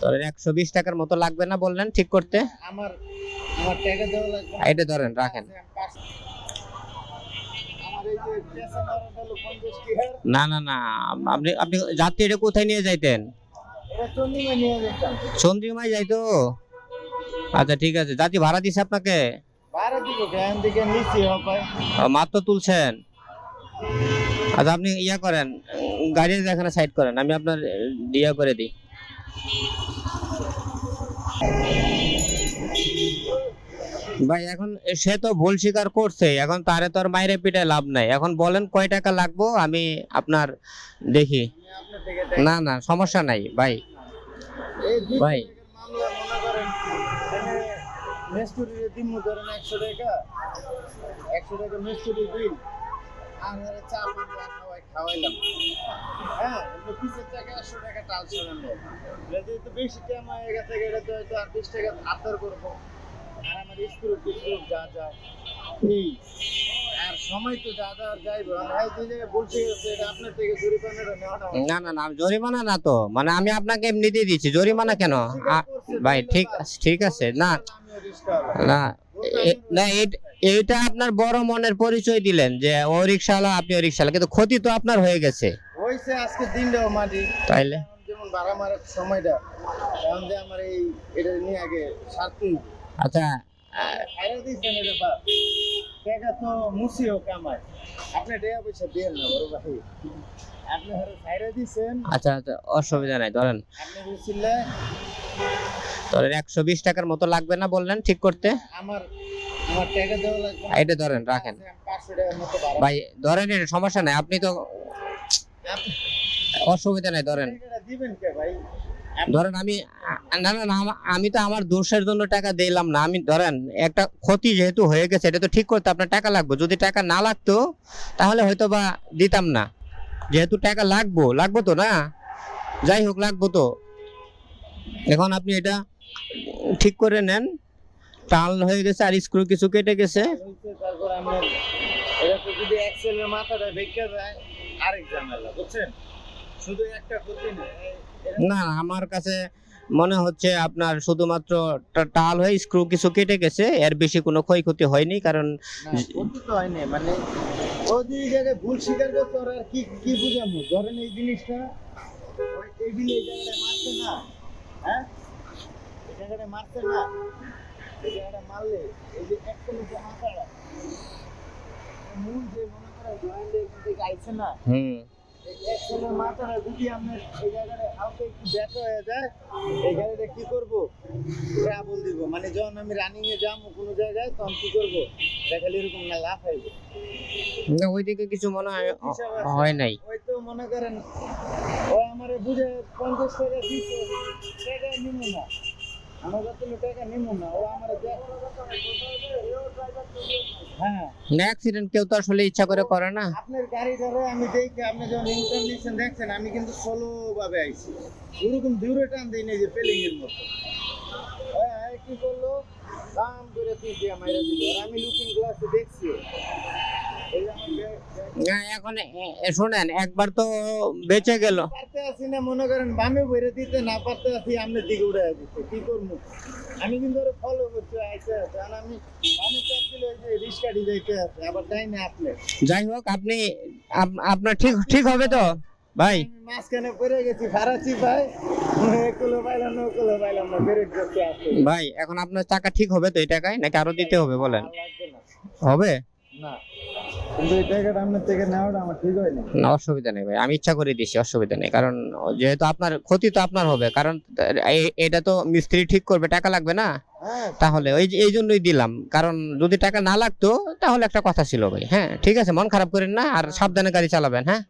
ধরেন একশো বিশ টাকার মতো লাগবে না বললেন ঠিক করতে? আমার। এটা ধরেন রাখেন। না না না আপনি আপনি যাত্রী এটা কোথায় নিয়ে যাইতেন? চন্দ্রিমায় যাইতো? আচ্ছা ঠিক আছে। যাত্রী ভাড়া দিছে আপনাকে? মাত্র তুলছেন? আচ্ছা আপনি ইয়া করেন উম, গাড়ি এখানে সাইড করেন আমি আপনার ইয়া করে দিই। ভাই এখন সে তো ভুল স্বীকার করছে এখন তারে তো আর মাইরে পিটায় লাভ নাই। এখন বলেন কয় টাকা লাগবো আমি আপনার দেখি। না না সমস্যা নাই ভাই। ভাই। মেস্তুরির দিন ধরেন একশো টাকা একশো টাকা মেস্তুরি বিল আর চা পান চা খাওয়াই খাওয়াইলাম। হ্যাঁ পিসের টাকা একশো টাকা টাল সরান এটা যেহেতু বেশি টাইম হয়ে গেছে এটা তো হয়তো আর বিশ টাকা আবদার করব। আর আমার স্ক্রু টিস্ক্রু যা যা। এই আর সময় তো যা যা যাইবো। আর ভাই যে জায়গায় বলছে গেছে এটা আপনার থেকে জরিমানাটা না না না জরিমানা না তো। মানে আমি আপনাকে এমনিতেই দিচ্ছি। জরিমানা কেন? ভাই ঠিক আছে। ঠিক আছে না। না না এইটা আপনার বড় মনের পরিচয় দিলেন যে ও রিক্সাওয়ালা আপনি ও রিক্সাওয়ালা কিন্তু ক্ষতি তো আপনার হয়ে গেছে। হয়েছে আজকে দিন দিনটাও মাটি। তাইলে? যেমন বাড়া মারার সময়টা এখন যে আমার এই এটা নিয়ে আগে সারতেই আচ্ছা। এটা টাকা তো মুসিও কামায় আপনি টাকা পয়সা দিয়ে না বড় ভাই। আপনি হয়তো খাইরা দিচ্ছেন আচ্ছা আচ্ছা অসুবিধা নাই ধরেন। আপনি বলছিলেন ধরেন একশো বিশ টাকার মতো লাগবে না বললেন ঠিক করতে? আমার এটা ধরেন রাখেন। ভাই ধরেন এটা সমস্যা নাই আপনি তো অসুবিধা নাই ধরেন। ধরেন আমি না না আমি তো আমার দোষের জন্য টাকা দিলাম না আমি ধরেন একটা ক্ষতি যেহেতু হয়ে গেছে এটা তো ঠিক করতে আপনার টাকা লাগবে। যদি টাকা না লাগতো তাহলে হয়তো বা দিতাম না। যেহেতু টাকা লাগবো লাগবো তো না? যাই হোক লাগবো তো। এখন আপনি এটা ঠিক করে নেন। টাল হয়ে গেছে আর স্ক্রু কিছু কেটে গেছে। তারপর এটা যদি এক্সেলের মাথাটা বেঁকে যায় আরেক ঝামেলা বুঝছেন? শুধু একটা ক্ষতি না না আমার কাছে মনে হচ্ছে আপনার শুধুমাত্র টাল হয়ে স্ক্রু কিছু কেটে গেছে এর বেশি কোনো ক্ষয়ক্ষতি হয়নি কারণ হয়নি মানে ও জায়গায় ভুল স্বীকার করতে ওরা আর কি কি বুঝামু ধরেন এই জিনিসটা এই জায়গাটা মারছে না হ্যাঁ? এই জায়গাটা মারছে না। এই জায়গাটা মারলে এই যে একটা নিচে মাথাটা মূল যে মনে করে জয়েন্টে এখান থেকে আইছে না হুম একসঙ্গে মাথাটা যদি আপনার এই জায়গাটা হালকা একটু ব্যাকা হয়ে যায় এই গাড়িটা কি করব ট্রাবল দিব মানে যখন আমি রানিং এ যাব কোনো জায়গায় তখন কি করব দেখালে এরকম না লাভ হইবে না ওইদিকে কিছু মনে হয় হয় নাই। ওই তো মনে করেন ও আমারে বুঝে পঞ্চাশ টাকা দিচ্ছে না। না অ্যাক্সিডেন্ট কেউ তো আসলে ইচ্ছা করে করে না। আপনার গাড়িটারে আমি দেখি আপনি যখন ইন্টার নিচ্ছেন দেখছেন, আমি কিন্তু সোলো ভাবে আইছি। ওরকম দূরে টান দিই যে পেলিং এর মতো। হ্যাঁ কি করল? দাম করে তুই দিয়ে আমি লুকিং গ্লাসে দেখছি। আমার এখন শোনেন একবার তো বেঁচে গেল। আছি না মনে করেন বামে বইরে দিতে না পারতে আছি আপনার দিকে উড়ে দিতে। কি করব? আমি কিন্তু ওরা ফলো করছি আইসে আমি বামে চাপ দিলে ওই যে রিস্কাটি যাইতে আছে আবার তাই না আপনি যাই হোক আপনি আপনার ঠিক ঠিক হবে তো? ভাই। মাঝখানে পড়ে গেছি ফারাচি ভাই। ভাই এখন আপনার টাকা ঠিক হবে তো এই টাকায় নাকি আরও দিতে হবে বলেন? হবে? না। কিন্তু এই টাকাটা আপনার থেকে নেওয়াটা আমার ঠিক হয়নি না অসুবিধা নেই ভাই। আমি ইচ্ছা করে দিছি অসুবিধা নেই। কারণ যেহেতু আপনার ক্ষতি তো আপনার হবে। কারণ এটা তো মিস্ত্রি ঠিক করবে টাকা লাগবে না? হ্যাঁ। তাহলে ওই যে- এই জন্যই দিলাম। কারণ যদি টাকা না লাগতো তাহলে একটা কথা ছিল ভাই। হ্যাঁ ঠিক আছে মন খারাপ করেন না আর সাবধানে গাড়ি চালাবেন হ্যাঁ?